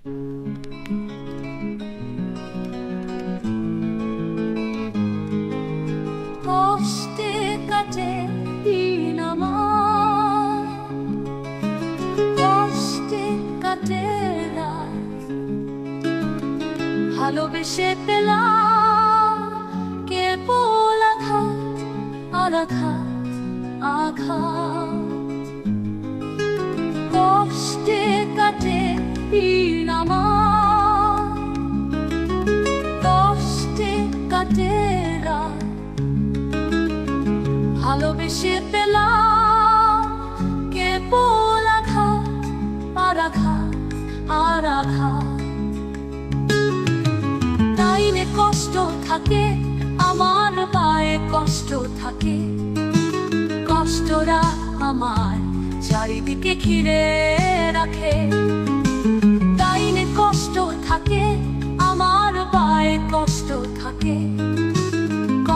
কষ্টে কাটে ভালোবেসে পেলাম কে বল আঘাত আর আঘাত। দিন আমার। কষ্টে কাটে ভালোবেসে পেলাম কে বল আঘাত আর কষ্ট থাকে, আমার কষ্ট থাকে। কষ্টরা আমার চারিদিকে ঘিরে রাখে।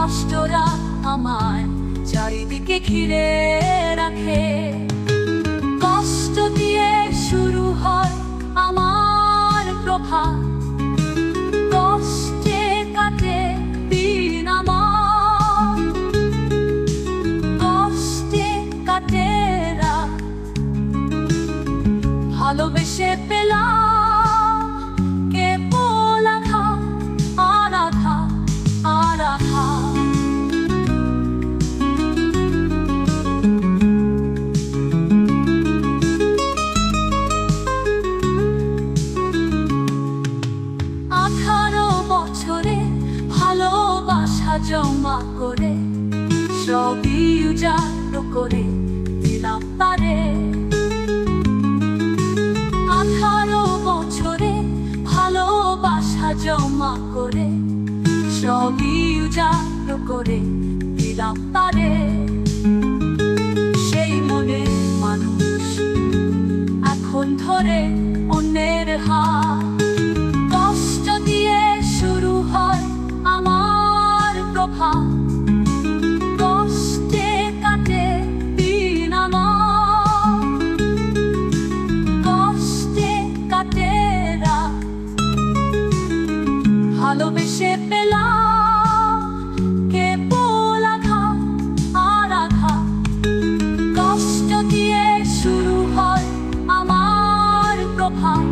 কষ্টরা আমার চারিদিকে ঘিরে রাখে। কষ্ট দিয়ে শুরু হয় আমার প্রভাত কষ্টে কাটে দিন আমার। কষ্টে কাটে রাত। ভালোবেসে পেলাম জমা করে সবই উজাড় করে দিলাম তারে আঠারো বছরে ভালোবাসা জমা করে সবই উজাড় করে দিলাম তারে সেই মনে মানুষ এখন ধরে ভালোবেসে পেলাম কেবল কষ্ট দিয়ে শুরু হয় আমার প্রভাব।